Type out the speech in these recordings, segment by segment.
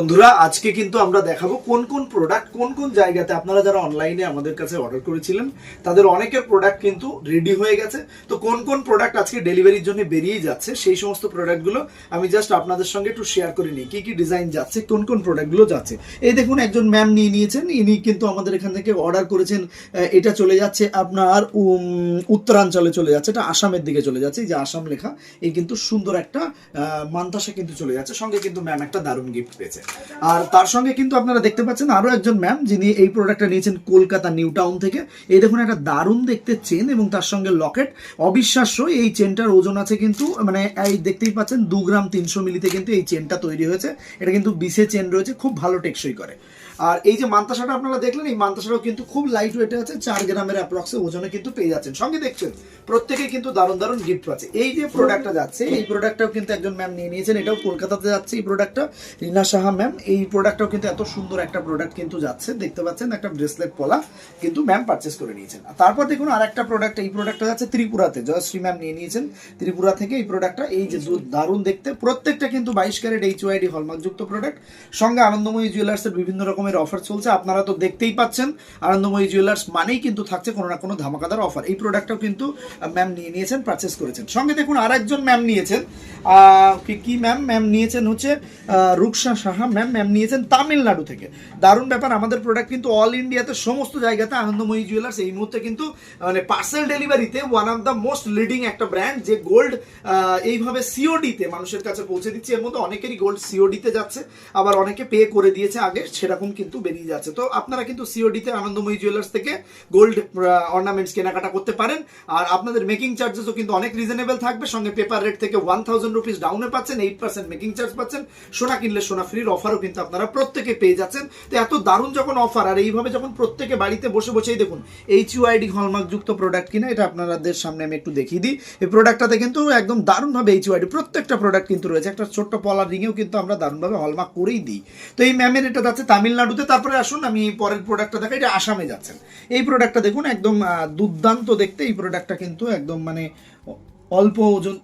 বন্ধুরা, আজকে কিন্তু আমরা দেখাবো কোন কোন প্রোডাক্ট কোন কোন জায়গাতে আপনারা যারা অনলাইনে আমাদের কাছে অর্ডার করেছিলেন, তাদের অনেকের প্রোডাক্ট কিন্তু রেডি হয়ে গেছে। তো কোন কোন প্রোডাক্ট আজকে ডেলিভারির জন্য বেরিয়ে যাচ্ছে, সেই সমস্ত প্রোডাক্টগুলো আমি জাস্ট আপনাদের সঙ্গে একটু শেয়ার করে নিই। কী কী ডিজাইন যাচ্ছে, কোন কোন প্রোডাক্টগুলো যাচ্ছে। এই দেখুন, একজন ম্যাম নিয়ে নিয়েছেন, ইনি কিন্তু আমাদের এখান থেকে অর্ডার করেছেন এটা চলে যাচ্ছে আপনার উত্তরাঞ্চলে চলে যাচ্ছে, এটা আসামের দিকে চলে যাচ্ছে যে আসাম লেখা, এই কিন্তু সুন্দর একটা মান্তাসা কিন্তু চলে যাচ্ছে। সঙ্গে কিন্তু ম্যাম একটা দারুণ গিফট পেয়েছে। আর তার সঙ্গে কিন্তু আপনারা দেখতে পাচ্ছেন আরও একজন ম্যাম যিনি এই প্রোডাক্টটা নিয়েছেন কলকাতা নিউ টাউন থেকে। এই দেখুন, একটা দারুণ দেখতে চেন এবং তার সঙ্গে লকেট অবিশ্বাস্য, এই চেনটার ওজন আছে কিন্তু মানে এই দেখতেই পাচ্ছেন, দু গ্রাম তিনশো মিলিতে কিন্তু এই চেনটা তৈরি হয়েছে। এটা কিন্তু বিশে চেন রয়েছে, খুব ভালো টেকসই করে। আর এই যে মান্তাসাটা আপনারা দেখলেন, এই মান্তাসাটাও কিন্তু খুব লাইট ওয়েটে আছে, চার গ্রামের অ্যাপ্রক্সে ওজনে কিন্তু পেয়ে যাচ্ছেন। সঙ্গে দেখছেন প্রত্যেকে কিন্তু দারুণ দারুণ গিফট পাচ্ছে। এই যে প্রোডাক্টটা যাচ্ছে, এই প্রোডাক্টটাও কিন্তু একজন ম্যাম নিয়ে নিয়েছেন। এটাও কলকাতাতে যাচ্ছে এই প্রোডাক্টটা রিনা সাহা ম্যাম এই প্রোডাক্টটাও কিন্তু এত সুন্দর একটা প্রোডাক্ট কিন্তু যাচ্ছে। দেখতে পাচ্ছেন, একটা ব্রেসলেট পলা কিন্তু ম্যাম পারচেস করে নিয়েছেন। তারপর দেখুন আর একটা প্রোডাক্ট এই প্রোডাক্টটা যাচ্ছে ত্রিপুরাতে। জয়শ্রী ম্যাম নিয়ে নিয়েছেন ত্রিপুরা থেকে এই প্রোডাক্টটা এই যে দারুণ দেখতে। প্রত্যেকটা কিন্তু বাইশ ক্যারেট এইচ ওয়াইডি হলমার্কযুক্ত প্রোডাক্ট সঙ্গে আনন্দময়ী জুয়েলার্সের বিভিন্ন রকমের অফার চলছে, আপনারা তো দেখতেই পাচ্ছেন, আনন্দময়ী জুয়েলার্স মানেই কিন্তু থাকছে কোনো না কোনো ধামাকাদার অফার এই প্রোডাক্টটাও কিন্তু ম্যাম নিয়ে নিয়েছেন পারচেস করেছেন। সঙ্গে দেখুন আর একজন ম্যাম নিয়েছেন কি- ম্যাম ম্যাম নিয়েছেন হচ্ছে রুকসা সাহা। ম্যাম ম্যাম নিয়েছেন তামিলনাড়ু থেকে। দারুণ ব্যাপার, আমাদের প্রোডাক্ট কিন্তু অল ইন্ডিয়াতে সমস্ত জায়গাতে আনন্দময়ী জুয়েলার্স এই মুহূর্তে কিন্তু মানে পার্সেল ডেলিভারিতে one of the most leading একটা ব্র্যান্ড যে গোল্ড এইভাবে সিওডিতে মানুষের কাছে পৌঁছে দিচ্ছে। এর মধ্যে অনেকেরই গোল্ড সিওডিতে যাচ্ছে, আবার অনেকে পে করে দিয়েছে আগে, সেরকম কিন্তু বেরিয়ে যাচ্ছে। তো আপনারা কিন্তু সিওডিতে আনন্দময়ী জুয়েলার্স থেকে গোল্ড অর্নামেন্টস কেনাকাটা করতে পারেন। আর আপনাদের মেকিং চার্জেসও কিন্তু অনেক রিজনেবল থাকবে। সঙ্গে পেপার রেট থেকে ওয়ান থাউজেন্ড রুপিস ডাউনে পাচ্ছেন এইট পার্সেন্ট মেকিং চার্জ পাচ্ছেন। সোনা কিনলে সোনা ফ্রির অফারও কিন্তু আপনারা প্রত্যেকে পেয়ে যাচ্ছেন। তো এত দারুণ যখন অফার আর এইভাবে যখন প্রত্যেকে বাড়িতে বসে বসেই দেখুন এইচ ইউআইডি হলমার্ক যুক্ত প্রোডাক্ট কিনা, এটা আপনাদের সামনে আমি একটু দেখিয়ে দিই। এই প্রোডাক্টটাতে কিন্তু একদম দারুণভাবে এইচ ইউআইডি প্রত্যেকটা প্রোডাক্ট কিন্তু রয়েছে। একটা ছোট্ট পলার রিংয়েও কিন্তু আমরা দারুণভাবে হলমার্ক করেই দিই। তো এই ম্যামের এটা যাচ্ছে তামিলনাড়ুতে তারপরে আসুন, আমি পরের প্রোডাক্টটা দেখাই, এটা আসামে যাচ্ছেন। এই প্রোডাক্টটা দেখুন, একদম দুর্দান্ত দেখতে, এই প্রোডাক্টটা কিন্তু একদম মানে অল্প ওজন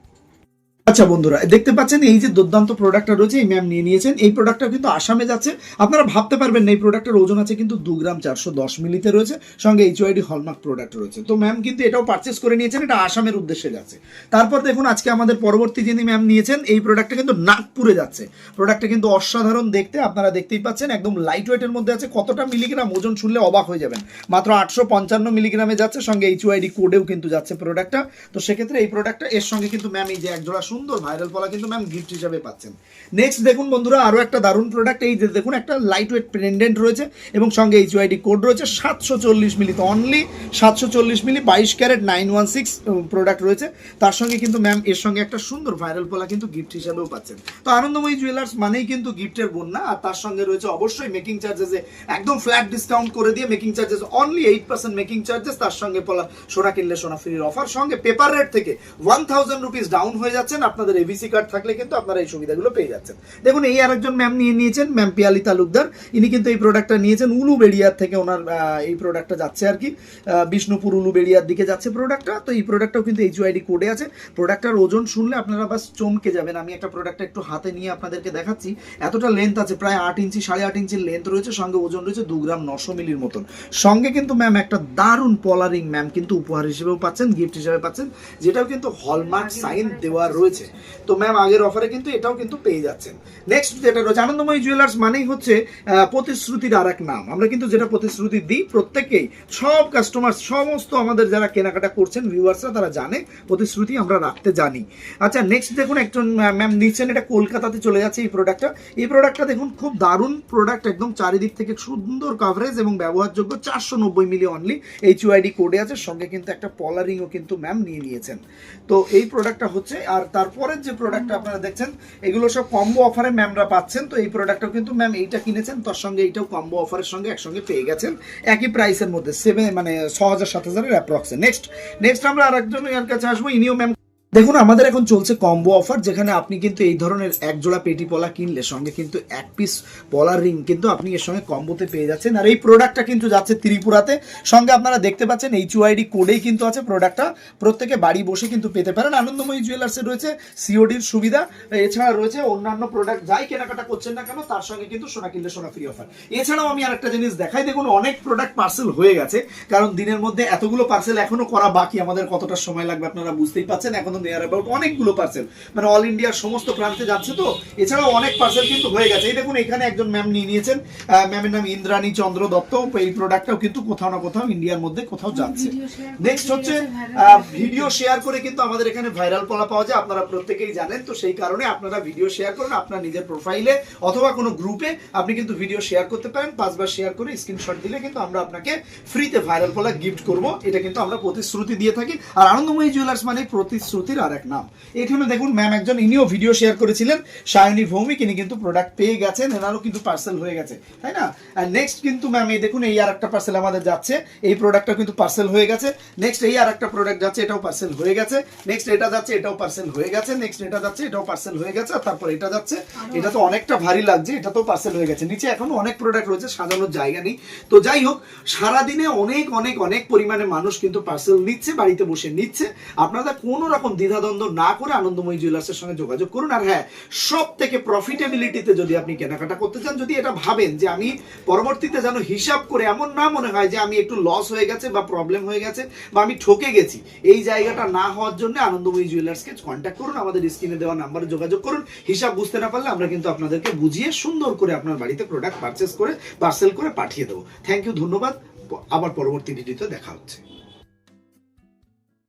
আচ্ছা বন্ধুরা, দেখতে পাচ্ছেন এই যে দুর্দান্ত প্রোডাক্টটা রয়েছে, এই ম্যাম নিয়ে নিয়েছেন। এই প্রোডাক্টটা কিন্তু আসামে যাচ্ছে। আপনারা ভাবতে পারবেন না, এই প্রোডাক্টের ওজন আছে কিন্তু দু গ্রাম চারশো দশ মিলিতে রয়েছে, সঙ্গে এইচ ওয়াইডি হলমার্ক প্রোডাক্ট রয়েছে। তো ম্যাম কিন্তু এটাও পারচেস করে নিয়েছেন, এটা আসামের উদ্দেশ্যে যাচ্ছে। তারপর দেখুন, আজকে আমাদের পরবর্তী যিনি ম্যাম নিয়েছেন, এই প্রোডাক্টটা কিন্তু নাগপুরে যাচ্ছে। প্রোডাক্টটা কিন্তু অসাধারণ দেখতে, আপনারা দেখতেই পাচ্ছেন, একদম লাইট ওয়েটের মধ্যে আছে, কতটা মিলিগ্রাম ওজন শুনলে অবাক হয়ে যাবেন। মাত্র আটশো পঞ্চান্ন মিলিগ্রামে যাচ্ছে, সঙ্গে এইচ ওয়াইডি কোডেও কিন্তু যাচ্ছে প্রোডাক্টটা তো সেক্ষেত্রে এই প্রোডাক্টটা এর সঙ্গে কিন্তু ম্যাম এই যে একজোড়া সুন্দর ভাইরাল পলা কিন্তু ম্যাম গিফট হিসাবে পাচ্ছেন। নেক্সট দেখুন বন্ধুরা আরও একটা দারুণ প্রোডাক্ট এই যে দেখুন, একটা লাইট ওয়েট পেন্ডেন্ট রয়েছে এবং সঙ্গে এইচ ওয়াইডি কোড রয়েছে, সাতশো চল্লিশ মিলি তো অনলি সাতশো চল্লিশ মিলি বাইশ carat nine one six product রয়েছে। তার সঙ্গে কিন্তু ম্যাম এর সঙ্গে একটা সুন্দর ভাইরাল পলা কিন্তু গিফট হিসাবেও পাচ্ছেন। তো আনন্দময়ী জুয়েলার্স মানেই কিন্তু গিফটের বন্যা, আর তার সঙ্গে রয়েছে অবশ্যই মেকিং চার্জেসে একদম ফ্ল্যাট ডিসকাউন্ট করে দিয়ে making charges only eight percent making charges তার সঙ্গে পলা সোনা কিনলে সোনা ফ্রির অফার সঙ্গে পেপার রেট থেকে ওয়ান থাউজেন্ড রুপিস ডাউন হয়ে যাচ্ছেন আপনাদের এবিসি কার্ড থাকলে কিন্তু আপনারা এই সুবিধাগুলো পেয়ে যাচ্ছেন। দেখুন, এই আরেকজন ম্যাম নিয়ে নিয়েছেন ম্যাম পিয়ালি তালুকদার। ইনি কিন্তু এই প্রোডাক্টটা নিয়েছেন উলুবেড়িয়ার থেকে ওনার এই প্রোডাক্টটা যাচ্ছে আর কি। বিষ্ণুপুর উলুবেড়িয়ার দিকে যাচ্ছে প্রোডাক্টটা তো এই প্রোডাক্টটাও কিন্তু এইচ ওয়াইডি কোডে আছে। প্রোডাক্টটার ওজন শুনলে আপনারা বাস চমকে যাবেন। আমি একটা প্রোডাক্টটা একটু হাতে নিয়ে আপনাদেরকে দেখাচ্ছি। এতটা লেন্থ আছে, প্রায় আট ইঞ্চি, সাড়ে আট ইঞ্চির লেন্থ রয়েছে। সঙ্গে ওজন রয়েছে দু গ্রাম নশো মিলির মতন। সঙ্গে কিন্তু ম্যাম একটা দারুণ পলারিং ম্যাম কিন্তু উপহার হিসেবেও পাচ্ছেন গিফট হিসেবে পাচ্ছেন। যেটাও কিন্তু হলমার্ক সাইন দেওয়া রয়েছে। তো ম্যাম আগের অফারে কিন্তু এটাও কিন্তু পেয়ে যাচ্ছেন। নেক্সট যেটা রয়েছে, আনন্দময়ী জুয়েলার্স মানেই হচ্ছে প্রতিশ্রুতির আর এক নাম। আমরা কিন্তু যেটা প্রতিশ্রুতি দিই, প্রত্যেকেই, সব কাস্টমার সমস্ত আমাদের যারা কেনাকাটা করছেন ভিউয়ার্সরা তারা জানে, প্রতিশ্রুতি আমরা রাখতে জানি। আচ্ছা নেক্সট দেখুন একজন ম্যাম নিচ্ছেন এটা কলকাতাতে চলে যাচ্ছে এই প্রোডাক্টটা এই প্রোডাক্টটা দেখুন, খুব দারুণ প্রোডাক্ট একদম চারিদিক থেকে সুন্দর কাভারেজ এবং ব্যবহারযোগ্য চারশো নব্বই মিলি অনলি এইচ ইউআইডি কোডে আছে। সঙ্গে কিন্তু একটা পলারিংও কিন্তু ম্যাম নিয়ে নিয়েছেন। তো এই প্রোডাক্টটা হচ্ছে, আর তারপরের যে প্রোডাক্টটা আপনারা দেখছেন, এগুলো সব কম্বো অফারে ম্যামরা পাচ্ছেন। তো এই প্রোডাক্টটাও কিন্তু ম্যাম এইটা কিনেছেন, তার সঙ্গে এইটাও কম্বো অফারের সঙ্গে একসঙ্গে পেয়ে গেছেন। একই প্রাইসের মধ্যে সেভেন মানে ছ হাজার, সাত হাজারের অ্যাপ্রক্সে নেক্সট নেক্সট আমরা আরেকজন এর কাছে আসব, ইনিও ম্যাম দেখুন, আমাদের এখন চলছে কম্বো অফার যেখানে আপনি কিন্তু এই ধরনের এক জোড়া পেটি পলা কিনলে, সঙ্গে কিন্তু এক পিস পলার রিং কিন্তু আপনি এর সঙ্গে কম্বোতে পেয়ে যাচ্ছেন। আর এই প্রোডাক্টটা কিন্তু যাচ্ছে ত্রিপুরাতে। সঙ্গে আপনারা দেখতে পাচ্ছেন এইচ ওয়াইডি কোডেই কিন্তু আছে প্রোডাক্টটা প্রত্যেকে বাড়ি বসে কিন্তু পেতে পারেন। আনন্দময়ী জুয়েলার্সে রয়েছে সিওডির সুবিধা। এছাড়া রয়েছে অন্যান্য প্রোডাক্ট যাই কেনাকাটা করছেন না কেন, তার সঙ্গে কিন্তু সোনা কিনলে সোনা ফ্রি অফার এছাড়াও আমি আরেকটা জিনিস দেখাই, দেখুন, অনেক প্রোডাক্ট পার্সেল হয়ে গেছে। কারণ দিনের মধ্যে এতগুলো পার্সেল এখনও করা বাকি। আমাদের কতটা সময় লাগবে আপনারা বুঝতেই পাচ্ছেন এখনও নেয়ার অ্যাবাউট অনেকগুলো পার্সেল মানে অল ইন্ডিয়ার সমস্ত প্রান্তে যাচ্ছে তো এছাড়াও অনেক পার্সেল কিন্তু হয়ে গেছে। এই দেখুন এখানে একজন ম্যাম নিয়ে নিয়েছেন। ম্যামের নাম ইন্দ্রাণী চন্দ্র দত্ত। এই প্রোডাক্টটাও কিন্তু কোথাও না কোথাও ইন্ডিয়ার মধ্যে কোথাও যাচ্ছে। নেক্সট হচ্ছে ভিডিও শেয়ার করে কিন্তু আমাদের এখানে ভাইরাল পাওয়া যায়। আপনারা প্রত্যেকেই জানেন তো সেই কারণে আপনারা ভিডিও শেয়ার করুন আপনার নিজের প্রোফাইলে অথবা কোনো গ্রুপে আপনি কিন্তু ভিডিও শেয়ার করতে পারেন। পাঁচবার শেয়ার করে স্ক্রিনশট দিলে কিন্তু আমরা আপনাকে ফ্রিতে ভাইরাল পলা গিফট করব। এটা কিন্তু আমরা প্রতিশ্রুতি দিয়ে থাকি। আর আনন্দময়ী জুয়েলার্স মানে প্রতিশ্রুতির আর এক নাম এখানে দেখুন ম্যাম একজন ইনিও ভিডিও শেয়ার করেছিলেন। সায়নী ভৌমিক ইনি কিন্তু প্রোডাক্ট পেয়ে গেছেন এনারও কিন্তু পার্সেল হয়ে গেছে তাই না? আর নেক্সট কিন্তু ম্যাম এই দেখুন এই আর একটা পার্সেল আমাদের যাচ্ছে। এই প্রোডাক্টটা কিন্তু পার্সেল হয়ে গেছে। নেক্সট এই আর একটা প্রোডাক্ট যাচ্ছে এটাও পার্সেল হয়ে গেছে। নেক্সট এটা যাচ্ছে এটাও পার্সেল হয়ে গেছে। নেক্সট এটা যাচ্ছে এটাও পার্সেল হয়ে গেছে। আর তারপর এটা যাচ্ছে। এটা তো অনেকটা ভারী লাগছে এটা তো পার্সেল হয়ে গেছে। নিচে এখনও অনেক প্রোডাক্ট রয়েছে সাজানোর জায়গা নেই। তো যাই হোক সারাদিনে অনেক অনেক অনেক পরিমাণে মানুষ কিন্তু পার্সেল নিচ্ছে বাড়িতে বসে নিচ্ছে। আপনারা কোনো রকম দ্বিধাদ্বন্দ্ব না করে আনন্দময়ী জুয়েলার্সের সঙ্গে যোগাযোগ করুন। আর হ্যাঁ সব থেকে প্রফিটেবিলিটিতে যদি আপনি কেনাকাটা করতে চান, যদি এটা ভাবেন যে আমি পরবর্তীতে যেন হিসাব করে এমন না মনে হয় যে আমি একটু লস হয়ে গেছে বা প্রবলেম হয়ে গেছে বা আমি ঠকে গেছি, এই জায়গাটা না হওয়ার জন্য আনন্দময়ী জুয়েলার্সকে কন্ট্যাক্ট করুন। আমাদের স্ক্রিনে দেওয়া নাম্বারে যোগাযোগ করুন। হিসাব বুঝতে না পারলে আমরা কিন্তু আপনাদেরকে বুঝিয়ে সুন্দর করে আপনার বাড়িতে প্রোডাক্ট পারচেস করে পার্সেল করে পাঠিয়ে দেবো। থ্যাংক ইউ ধন্যবাদ। আবার পরবর্তী ভিডিওতে দেখা হচ্ছে।